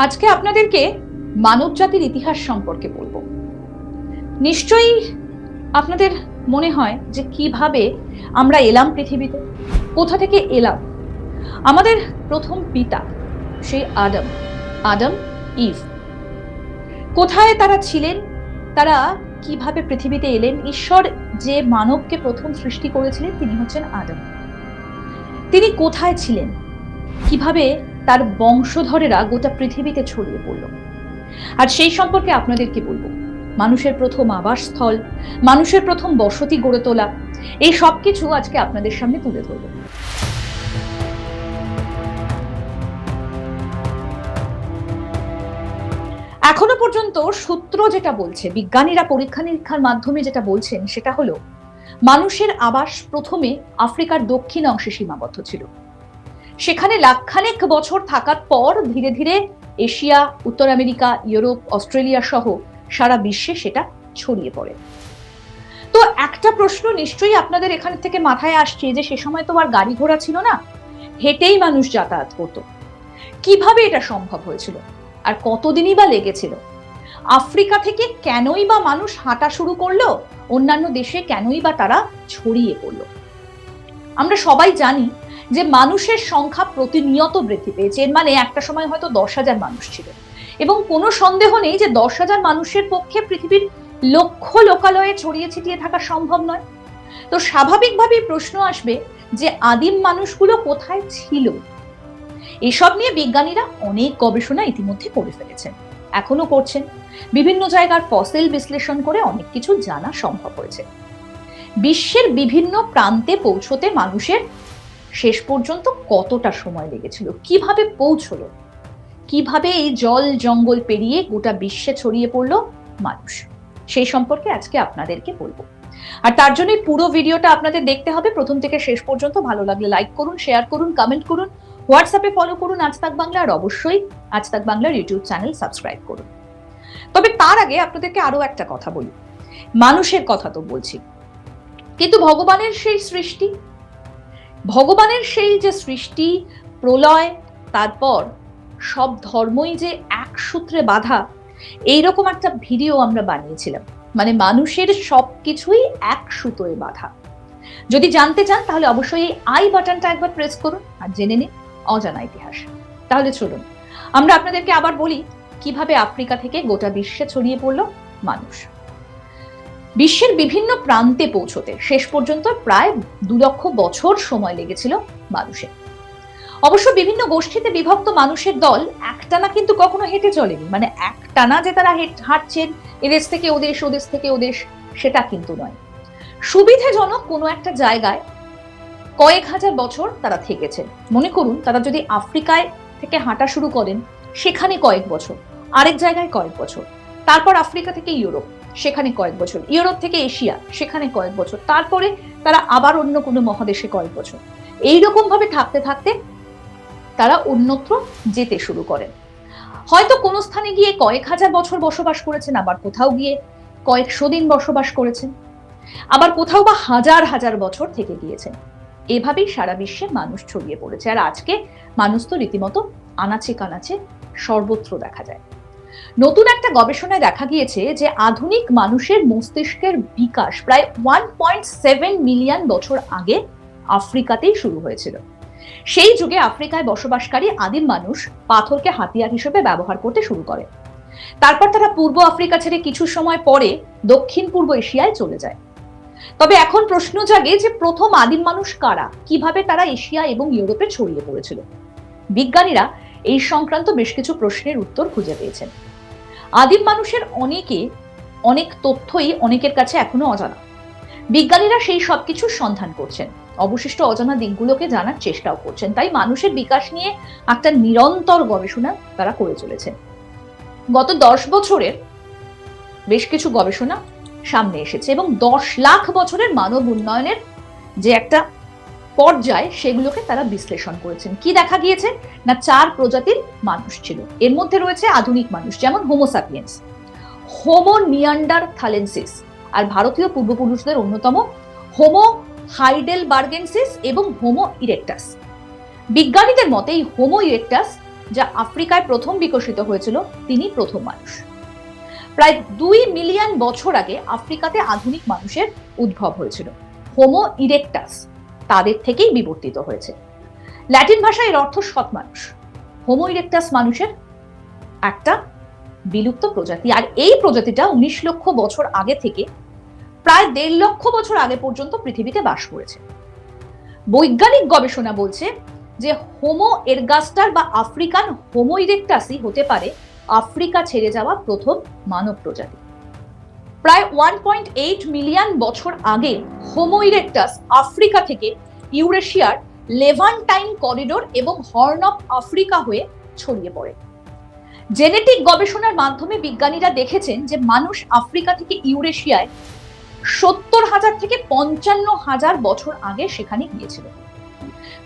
আজকে আপনাদেরকে মানব জাতির ইতিহাস সম্পর্কে বলব। নিশ্চয়ই আপনাদের মনে হয় যে কীভাবে আমরা এলাম পৃথিবীতে? কোথা থেকে এলাম? আমাদের প্রথম পিতা, সেই আদম আদম, ইভ। কোথায় তারা ছিলেন? তারা কীভাবে পৃথিবীতে এলেন? ঈশ্বর যে মানবকে প্রথম সৃষ্টি করেছিলেন, তিনি হচ্ছেন আদম। তিনি কোথায় ছিলেন? কীভাবে তার বংশধরেরা গোটা পৃথিবীতে ছড়িয়ে পড়ল। আর সেই সম্পর্কে আপনাদেরকে বলব? মানুষের প্রথম আবাসস্থল, মানুষের প্রথম বসতি গড়ে তোলা, এই সব কিছু আজকে আপনাদের সামনে তুলে ধরবো। এখনও পর্যন্ত সূত্র যেটা বলছে, বিজ্ঞানীরা পরীক্ষা নিরীক্ষার মাধ্যমে যেটা বলছেন, সেটা হলো, মানুষের আবাস প্রথমে আফ্রিকার দক্ষিণ অংশে সীমাবদ্ধ ছিল। সেখানে লাখখানেক বছর থাকার পর ধীরে ধীরে এশিয়া, উত্তর আমেরিকা, ইউরোপ, অস্ট্রেলিয়া সহ সারা বিশ্বে সেটা ছড়িয়ে পড়ে। তো একটা প্রশ্ন নিশ্চয়ই আপনাদের এখান থেকে মাথায় আসছে যে সে সময় তো আর গাড়ি ঘোড়া ছিল না, হেঁটেই মানুষ যাতায়াত করত। কীভাবে এটা সম্ভব হয়েছিল? আর কতদিনই বা লেগেছিল? আফ্রিকা থেকে কেনই বা মানুষ হাঁটা শুরু করল? অন্যান্য দেশে কেনই বা তারা ছড়িয়ে পড়ল? আমরা সবাই জানি যে মানুষের সংখ্যা প্রতিনিয়ত বৃদ্ধি পেয়েছে, এর মানে একটা সময় হয়তো দশ হাজার মানুষ ছিল। এবং কোনো সন্দেহ নেই যে দশ হাজার মানুষের পক্ষে পৃথিবীর লক্ষ লোকালয়ে ছড়িয়ে ছিটিয়ে থাকা সম্ভব নয়। তো স্বাভাবিকভাবেই প্রশ্ন আসবে যে আদিম মানুষগুলো কোথায় ছিল? এসব নিয়ে বিজ্ঞানীরা অনেক গবেষণা ইতিমধ্যে করে ফেলেছেন এখনও করছেন। বিভিন্ন জায়গার ফসিল বিশ্লেষণ করে অনেক কিছু জানা সম্ভব হয়েছে। বিশ্বের বিভিন্ন প্রান্তে পৌঁছতে মানুষের শেষ পর্যন্ত কতটা সময় লেগেছিল? কীভাবে পৌঁছলো? কীভাবে এই জল জঙ্গল পেরিয়ে গোটা বিশ্বে ছড়িয়ে পড়ল মানুষ? সেই সম্পর্কে আজকে আপনাদেরকে বলব। আর তার জন্য পুরো ভিডিওটা আপনাদের দেখতে হবে। প্রথম থেকে শেষ পর্যন্ত ভালো লাগলে লাইক করুন শেয়ার করুন কমেন্ট করুন হোয়াটসঅ্যাপে ফলো করুন আজ তাক বাংলা, আর অবশ্যই আজ তাক বাংলার ইউটিউব চ্যানেল সাবস্ক্রাইব করুন। তবে তার আগে আপনাদেরকে আরও একটা কথা বলি। মানুষের কথা তো বলছি। কিন্তু ভগবানের সেই সৃষ্টি ভগবানের সেই যে সৃষ্টি, প্রলয়, তারপর সব ধর্মই যে এক সূত্রে বাধা, এইরকম একটা ভিডিও আমরা বানিয়েছিলাম। মানে মানুষের সব কিছুই এক সুতোয় বাধা। যদি জানতে চান, তাহলে অবশ্যই এই আই বাটনটা একবার প্রেস করুন আর জেনে নিন অজানা ইতিহাস। তাহলে চলুন, আমরা আপনাদেরকে আবার বলি কীভাবে আফ্রিকা থেকে গোটা বিশ্বে ছড়িয়ে পড়ল মানুষ। বিশ্বের বিভিন্ন প্রান্তে পৌঁছতে শেষ পর্যন্ত প্রায় দু লক্ষ বছর সময় লেগেছিল মানুষের। অবশ্য বিভিন্ন গোষ্ঠীতে বিভক্ত মানুষের দল একটানা কিন্তু কখনো হেঁটে চলেনি। মানে একটানা যে তারা হাঁটছেন, এদেশ থেকে ওদেশ ওদেশ থেকে ওদেশ, সেটা কিন্তু নয়। সুবিধাজনক কোনো একটা জায়গায় কয়েক হাজার বছর তারা থেকেছেন। মনে করুন, তারা যদি আফ্রিকায় থেকে হাঁটা শুরু করেন, সেখানে কয়েক বছর, আরেক জায়গায় কয়েক বছর, তারপর আফ্রিকা থেকে ইউরোপ। সেখানে কয়েক বছর। ইউরোপ থেকে এশিয়া, সেখানে কয়েক বছর। তারপরে তারা আবার অন্য কোনো মহাদেশে কয়েক বছর। এইরকম ভাবে থাকতে থাকতে তারা অন্যত্র যেতে শুরু করেন হয়তো কোনো স্থানে গিয়ে কয়েক হাজার বছর বসবাস করেছেন, আবার কোথাও গিয়ে কয়েকশো দিন বসবাস করেছেন। আবার কোথাও বা হাজার হাজার বছর থেকে গিয়েছেন। এভাবেই সারা বিশ্বে মানুষ ছড়িয়ে পড়েছে। আর আজকে মানুষ তো রীতিমতো আনাচে কানাচে সর্বত্র দেখা যায়। নতুন একটা গবেষণায় দেখা গিয়েছে যে আধুনিক মানুষের মস্তিষ্কের বিকাশ প্রায় ওয়ান পয়েন্ট সেভেন মিলিয়ন বছর আগে আফ্রিকাতেই শুরু হয়েছিল। সেই যুগে আফ্রিকায় বসবাসকারী আদিম মানুষ পাথরকে হাতিয়ার হিসেবে ব্যবহার করতে শুরু করে। তারপর তারা পূর্ব আফ্রিকা ছেড়ে কিছু সময় পরে দক্ষিণ পূর্ব এশিয়ায় চলে যায়। তবে এখন প্রশ্ন জাগে যে প্রথম আদিম মানুষ কারা? কীভাবে তারা এশিয়া এবং ইউরোপে ছড়িয়ে পড়েছিল? বিজ্ঞানীরা এই সংক্রান্ত বেশ কিছু প্রশ্নের উত্তর খুঁজে পেয়েছেন। আদিম মানুষের অনেকে, অনেক তথ্যই অনেকের কাছে এখনও অজানা। বিজ্ঞানীরা সেই সবকিছু সন্ধান করছেন। অবশিষ্ট অজানা দিকগুলোকে জানার চেষ্টাও করছেন। তাই মানুষের বিকাশ নিয়ে একটা নিরন্তর গবেষণা তারা করে চলেছেন। গত দশ বছরের বেশ কিছু গবেষণা সামনে এসেছে এবং দশ লাখ বছরের মানব উন্নয়নের যে একটা পর্যায় সেগুলোকে তারা বিশ্লেষণ করেছেন। কি দেখা গিয়েছে? না চার প্রজাতির মানুষ ছিল। এর মধ্যে রয়েছে আধুনিক মানুষ, যেমন হোমোসাপিয়েন্স হোমো নিয়ান্ডার থালেন্সিস আর ভারতীয় পূর্বপুরুষদের অন্যতম হোমো হাইডেল বার্গেনসিস এবং হোমো ইরেক্টাস বিজ্ঞানীদের মতে, এই হোমো ইরেক্টাস যা আফ্রিকায় প্রথম বিকশিত হয়েছিল, তিনি প্রথম মানুষ। প্রায় দুই মিলিয়ন বছর আগে আফ্রিকাতে আধুনিক মানুষের উদ্ভব হয়েছিল। হোমো ইরেকটাস তাদের থেকেই বিবর্তিত হয়েছে। ল্যাটিন ভাষায় এর অর্থ সৎ মানুষ। হোমো ইরেকটাস মানুষের একটা বিলুপ্ত প্রজাতি। আর এই প্রজাতিটা উনিশ লক্ষ বছর আগে থেকে প্রায় দেড় লক্ষ বছর আগে পর্যন্ত পৃথিবীতে বাস করেছে। বৈজ্ঞানিক গবেষণা বলছে যে হোমো এরগাস্টার বা আফ্রিকান হোমো ইরেকটাসই হতে পারে আফ্রিকা ছেড়ে যাওয়া প্রথম মানব প্রজাতি। প্রায় ওয়ান পয়েন্ট এইট মিলিয়ন বছর আগে হোমো ইরেকটাস আফ্রিকা থেকে ইউরেশিয়ার লেভান্টাইন করিডোর এবং হর্ন অফ আফ্রিকা হয়ে ছড়িয়ে পড়ে। জেনেটিক গবেষণার মাধ্যমে বিজ্ঞানীরা দেখেছেন যে মানুষ আফ্রিকা থেকে ইউরেশিয়ায় সত্তর হাজার থেকে পঞ্চান্ন হাজার বছর আগে সেখানে গিয়েছিল।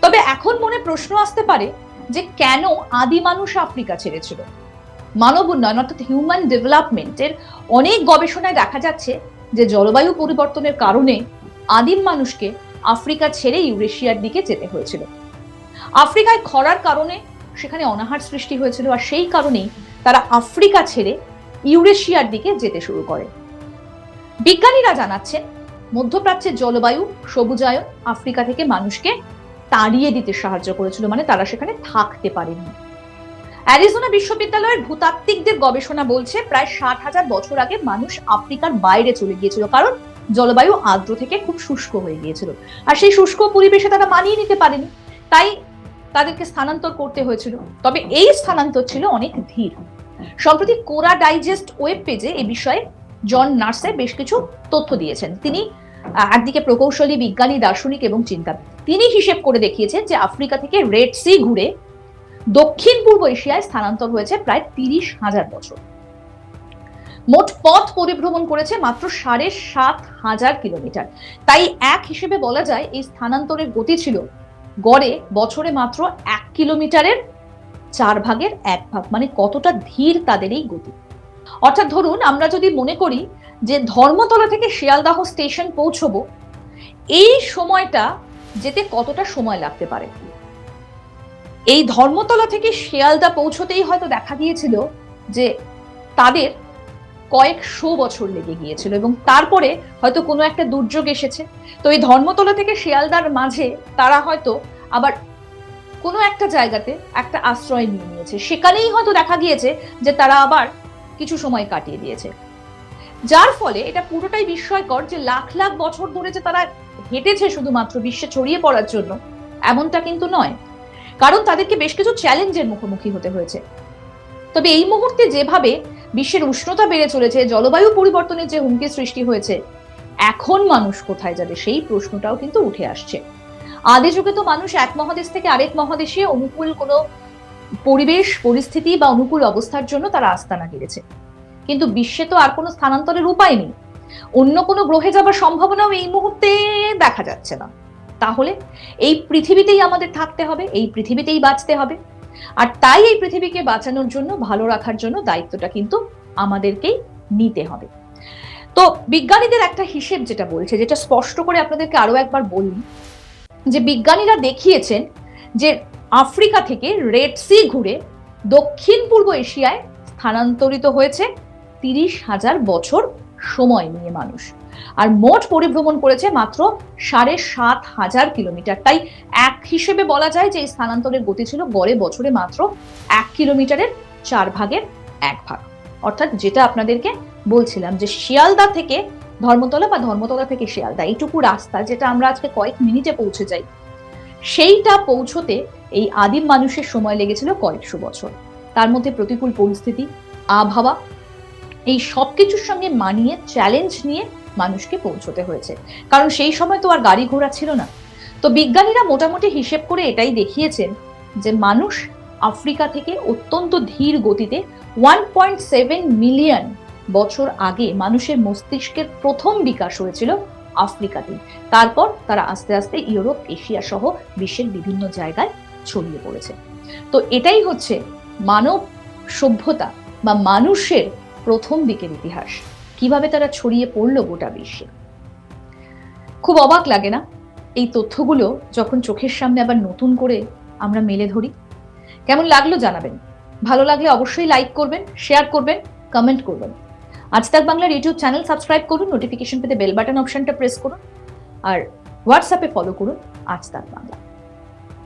তবে এখন মনে প্রশ্ন আসতে পারে যে কেন আদি মানুষ আফ্রিকা ছেড়েছিল? মানব উন্নয়ন, অর্থাৎ হিউম্যান ডেভেলপমেন্টের অনেক গবেষণায় দেখা যাচ্ছে যে জলবায়ু পরিবর্তনের কারণে আদিম মানুষকে আফ্রিকা ছেড়ে ইউরেশিয়ার দিকে যেতে হয়েছিল। আফ্রিকায় খরার কারণে সেখানে অনাহার সৃষ্টি হয়েছিল আর সেই কারণেই তারা আফ্রিকা ছেড়ে ইউরেশিয়ার দিকে যেতে শুরু করে। বিজ্ঞানীরা জানাচ্ছেন মধ্যপ্রাচ্যের জলবায়ু সবুজায়ন আফ্রিকা থেকে মানুষকে তাড়িয়ে দিতে সাহায্য করেছিল মানে তারা সেখানে থাকতে পারেনি। অ্যারিজোনা বিশ্ববিদ্যালয়ের ভূতাত্ত্বিকদের গবেষণা বলছে প্রায় ষাট হাজার বছর আগে মানুষ আফ্রিকার বাইরে চলে গিয়েছিল, কারণ জলবায়ু আর্দ্র থেকে খুব শুষ্ক হয়ে গিয়েছিল। আর সেই শুষ্ক পরিবেশে তারা মানিয়ে নিতে পারেনি। তাই তাদেরকে স্থানান্তর করতে হয়েছিল। তবে এই স্থানান্তর ছিল অনেক ধীর। সম্প্রতি কোরা ডাইজেস্ট ওয়েব পেজে এ বিষয়ে জন নার্সে বেশ কিছু তথ্য দিয়েছেন। তিনি একদিকে প্রকৌশলী, বিজ্ঞানী, দার্শনিক এবং চিন্তাবিদ। তিনি হিসেব করে দেখিয়েছেন যে আফ্রিকা থেকে রেড সি ঘুরে দক্ষিণ পূর্ব এশিয়ায় স্থানান্তর হয়েছে প্রায় তিরিশ হাজার বছর। মোট পথ পরিভ্রমণ করেছে মাত্র সাড়ে সাত হাজার কিলোমিটার। তাই এক হিসেবে বলা যায় এই স্থানান্তরের গতি ছিল গড়ে বছরে মাত্র এক কিলোমিটারের চার ভাগের এক ভাগ মানে কতটা ধীর তাদের এই গতি। অর্থাৎ ধরুন, আমরা যদি মনে করি যে ধর্মতলা থেকে শিয়ালদাহ স্টেশন পৌঁছবো, এই সময়টা যেতে কতটা সময় লাগতে পারে? এই ধর্মতলা থেকে শিয়ালদা পৌঁছতেই হয়তো দেখা গিয়েছিল যে তাদের কয়েকশো বছর লেগে গিয়েছিল এবং তারপরে হয়তো কোনো একটা দুর্যোগ এসেছে। তো এই ধর্মতলা থেকে শিয়ালদার মাঝে তারা হয়তো আবার কোনো একটা জায়গাতে একটা আশ্রয় নিয়ে নিয়েছে। সেখানেই হয়তো দেখা গিয়েছে যে তারা আবার কিছু সময় কাটিয়ে দিয়েছে। যার ফলে এটা পুরোটাই বিস্ময়কর যে লাখ লাখ বছর ধরে যে তারা হেঁটেছে শুধুমাত্র বিশ্বে ছড়িয়ে পড়ার জন্য, এমনটা কিন্তু নয়। কারণ তাদেরকে বেশ কিছু চ্যালেঞ্জের মুখোমুখি হতে হয়েছে। তবে এই মুহূর্তে যেভাবে বিশ্বের উষ্ণতা বেড়ে চলেছে, জলবায়ু পরিবর্তনের যে হুমকি সৃষ্টি হয়েছে, এখন মানুষ কোথায় যাবে সেই প্রশ্নটাও কিন্তু উঠে আসছে। আদি যুগে তো মানুষ এক মহাদেশ থেকে আরেক মহাদেশে অনুকূল কোনো পরিবেশ, পরিস্থিতি বা অনুকূল অবস্থার জন্য তারা আস্তানা গেড়েছে কিন্তু বিশ্বে তো আর কোনো স্থানান্তরের উপায় নেই। অন্য কোনো গ্রহে যাবার সম্ভাবনাও এই মুহূর্তে দেখা যাচ্ছে না। তাহলে এই পৃথিবীতেই আমাদের থাকতে হবে, এই পৃথিবীতেই বাঁচতে হবে। আর তাই এই পৃথিবীকে বাঁচানোর জন্য, ভালো রাখার জন্য দায়িত্বটা কিন্তু আমাদেরকেই নিতে হবে। তো বিজ্ঞানীদের একটা হিসেব যেটা বলছে, যেটা স্পষ্ট করে আপনাদেরকে আরও একবার বলি যে বিজ্ঞানীরা দেখিয়েছেন যে আফ্রিকা থেকে রেড সি ঘুরে দক্ষিণ পূর্ব এশিয়ায় স্থানান্তরিত হয়েছে তিরিশ হাজার বছর সময় নিয়ে মানুষ। আর মোট পরিভ্রমণ করেছে মাত্র সাড়ে সাত হাজার কিলোমিটার। তাই এক হিসেবে বলা যায় যে এই স্থানান্তরের গতি ছিল গড়ে বছরে মাত্র এক কিলোমিটারের চার ভাগের এক ভাগ। অর্থাৎ যেটা আপনাদেরকে বলছিলাম যে শিয়ালদা থেকে ধর্মতলা বা ধর্মতলা থেকে শিয়ালদা, এইটুকু রাস্তা যেটা আমরা আজকে কয়েক মিনিটে পৌঁছে যাই, সেইটা পৌঁছতে এই আদিম মানুষের সময় লেগেছিল কয়েকশো বছর। তার মধ্যে প্রতিকূল পরিস্থিতি, আবহাওয়া, এই সব কিছুর সঙ্গে মানিয়ে চ্যালেঞ্জ নিয়ে মানুষকে পৌঁছতে হয়েছে। কারণ সেই সময় তো আর গাড়ি ঘোড়া ছিল না। তো বিজ্ঞানীরা মোটামুটি হিসেব করে এটাই দেখিয়েছেন যে মানুষ আফ্রিকা থেকে অত্যন্ত ধীর গতিতে ওয়ান পয়েন্ট সেভেন মিলিয়ন বছর আগে মানুষের মস্তিষ্কের প্রথম বিকাশ হয়েছিল আফ্রিকাতে। তারপর তারা আস্তে আস্তে ইউরোপ, এশিয়া সহ বিশ্বের বিভিন্ন জায়গায় ছড়িয়ে পড়েছে। তো এটাই হচ্ছে মানব সভ্যতা বা মানুষের প্রথম দিকের ইতিহাস। কীভাবে তারা ছড়িয়ে পড়ল গোটা বিশ্বে? খুব অবাক লাগে না? এই তথ্যগুলো যখন চোখের সামনে আবার নতুন করে আমরা মেলে ধরি? কেমন লাগল জানাবেন। ভালো লাগলে অবশ্যই লাইক করবেন শেয়ার করবেন কমেন্ট করবেন। আজ তাক বাংলার ইউটিউব চ্যানেল সাবস্ক্রাইব করুন নোটিফিকেশন পেতে বেল বাটন অপশনটা প্রেস করুন, আর হোয়াটসঅ্যাপে ফলো করুন, আজ তাক বাংলা।